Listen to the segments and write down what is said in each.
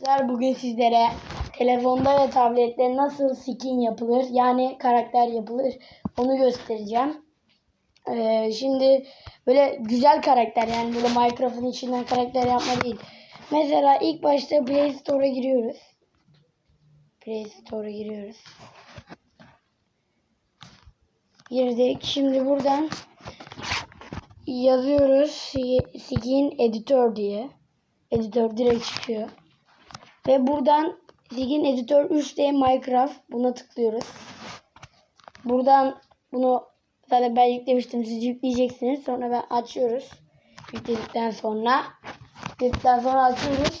Arkadaşlar bugün sizlere telefonda ve tablette nasıl skin yapılır yani karakter yapılır onu göstereceğim. Ee, şimdi böyle güzel karakter yani böyle Minecraft'ın içinden karakter yapma değil. Mesela ilk başta Play Store'a giriyoruz. Play Store'a giriyoruz. Girdik. Şimdi buradan yazıyoruz skin editor diye. Editör direkt çıkıyor. Ve buradan Skin Editor 3D Minecraft buna tıklıyoruz. Buradan bunu zaten ben yüklemiştim. Siz yükleyeceksiniz. Sonra ben açıyoruz. Yükledikten sonra yükledikten sonra açıyoruz.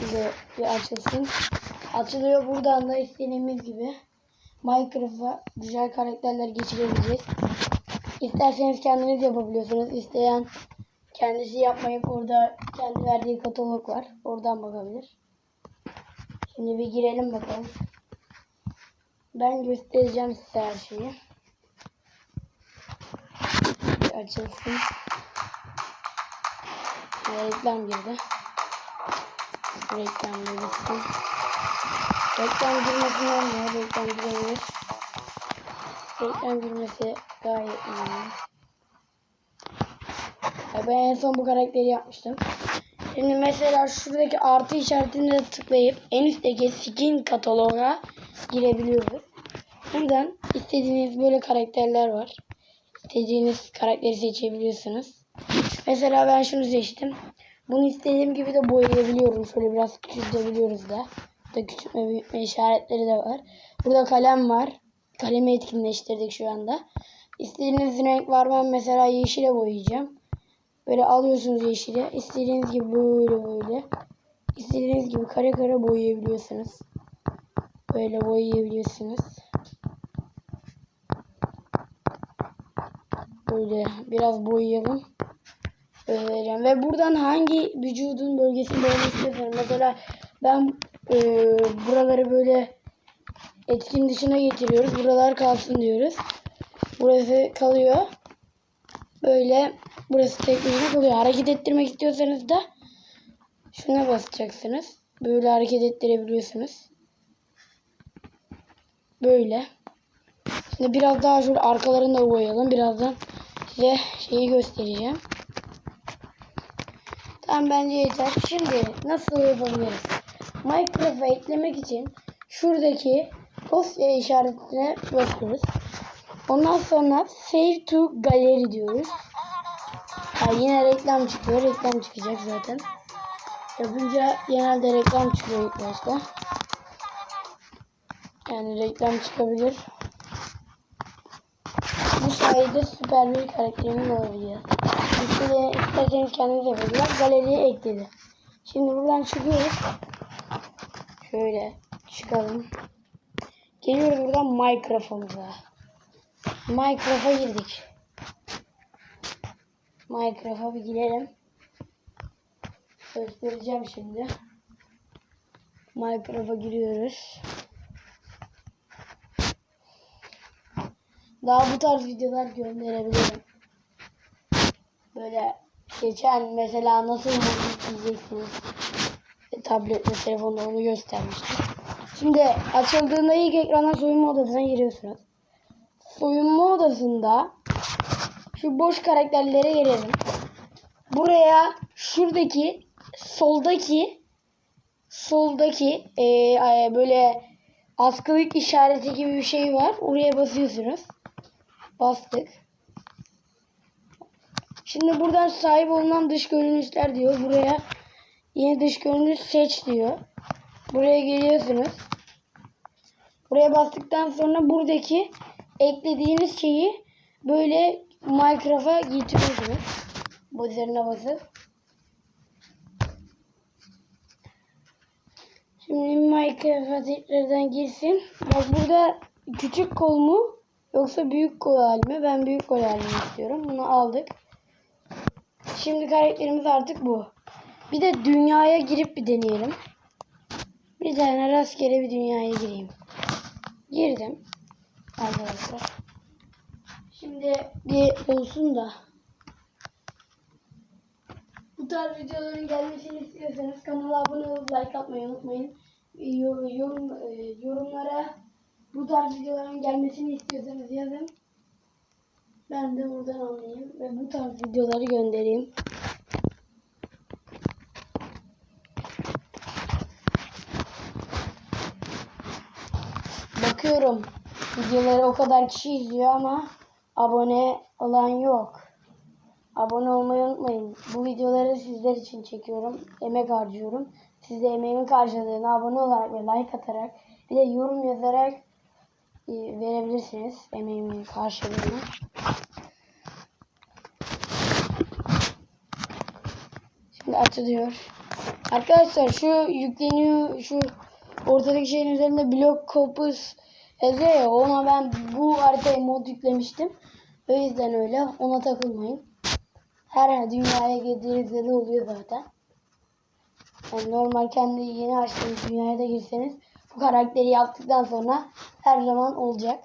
Bize bir açılsın. Açılıyor. Buradan da istediğimiz gibi Minecraft'a güzel karakterler geçirebileceğiz. İsterseniz kendiniz yapabiliyorsunuz. İsteyen kendisi yapmayıp orada kendi verdiği katalog var. Oradan bakabilir. Şimdi bir girelim bakalım. Ben göstereceğim size her şeyi. Bir açılsın. Reklam girdi. Reklam girsin. Reklam girmesi olmuyor. Reklam girebilir. Reklam girmesi gayet iyi. Ben en son bu karakteri yapmıştım. Şimdi mesela şuradaki artı işaretine tıklayıp en üstteki skin kataloga girebiliyoruz. Buradan istediğiniz böyle karakterler var. İstediğiniz karakteri seçebiliyorsunuz. Mesela ben şunu seçtim. Bunu istediğim gibi de boyayabiliyorum. Şöyle biraz küçültebiliyoruz da. Burada küçültme büyütme işaretleri de var. Burada kalem var. Kalemi etkinleştirdik şu anda. İstediğiniz renk var. Ben mesela yeşile boyayacağım. Böyle alıyorsunuz yeşili. İstediğiniz gibi böyle böyle. İstediğiniz gibi kare kare boyayabiliyorsunuz. Böyle boyayabiliyorsunuz. Böyle biraz boyayalım. Böyle. Ve buradan hangi vücudun bölgesini boyamak istiyorsanız. Mesela ben e, buraları böyle etkin dışına getiriyoruz. Buralar kalsın diyoruz. Burası kalıyor. Böyle burası tek düzene kalıyor. Hareket ettirmek istiyorsanız da şuna basacaksınız. Böyle hareket ettirebiliyorsunuz. Böyle. Şimdi biraz daha şöyle arkalarını da boyayalım. Birazdan size şeyi göstereceğim. Tamam bence yeter. Şimdi nasıl yapabiliriz? Minecraft'a eklemek için şuradaki dosya işaretine basıyoruz. Ondan sonra save to gallery diyoruz. Ha, yine reklam çıkıyor. Reklam çıkacak zaten. Yapınca genelde reklam çıkıyor ilk başta. Yani reklam çıkabilir. Bu sayede süper bir karakterimin olabiliyor. Şimdi isterseniz kendiniz yapabilir. Galeriye ekledi. Şimdi buradan çıkıyoruz. Şöyle çıkalım. Geliyoruz buradan Minecraft'ımıza. Minecraft'a girdik. Minecraft'a bir girelim. Göstereceğim şimdi. Minecraft'a giriyoruz. Daha bu tarz videolar gönderebilirim. Böyle geçen mesela nasıl müzik izleyeceksiniz e, tablet ve telefonda onu göstermiştim. Şimdi açıldığında ilk ekrana soyunma odasına giriyorsunuz. Soyunma odasında şu boş karakterlere gelelim. Buraya şuradaki soldaki soldaki e, e, böyle askılık işareti gibi bir şey var. Oraya basıyorsunuz. Bastık. Şimdi buradan sahip olunan dış görünüşler diyor. Buraya yeni dış görünüş seç diyor. Buraya geliyorsunuz. Buraya bastıktan sonra buradaki eklediğiniz şeyi böyle Minecraft'a getiriyorsunuz. Bu üzerine basıp. Şimdi Minecraft'a tekrardan girsin. Bak burada küçük kol mu yoksa büyük kol hali mi? Ben büyük kol halini istiyorum. Bunu aldık. Şimdi karakterimiz artık bu. Bir de dünyaya girip bir deneyelim. Bir tane rastgele bir dünyaya gireyim. Girdim. Arkadaşlar. Şimdi bir olsun da Bu tarz videoların gelmesini istiyorsanız kanala abone olup like atmayı unutmayın. Yor- Yorum, e, yorumlara bu tarz videoların gelmesini istiyorsanız yazın. Ben de buradan anlayayım ve bu tarz videoları göndereyim. Bakıyorum videoları o kadar kişi izliyor ama abone olan yok. Abone olmayı unutmayın. Bu videoları sizler için çekiyorum. Emek harcıyorum. Siz de emeğimin karşılığını abone olarak ve like atarak bir de yorum yazarak e, verebilirsiniz emeğimin karşılığını. Şimdi açılıyor. Arkadaşlar şu yükleniyor şu ortadaki şeyin üzerinde blok kopuz ya ona ben bu haritaya mod yüklemiştim. O yüzden öyle ona takılmayın. Her dünyaya girdiğinizde de oluyor zaten. Yani normal kendi yeni açtığınız dünyaya da girseniz bu karakteri yaptıktan sonra her zaman olacak.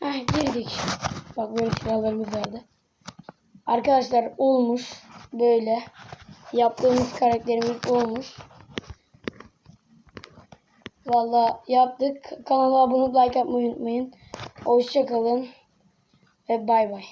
Heh, girdik. Bak böyle silahlarımız vardı. Arkadaşlar olmuş. Böyle. Yaptığımız karakterimiz olmuş. Valla yaptık. Kanala abone olup like yapmayı unutmayın. Hoşçakalın. Ve bay bay.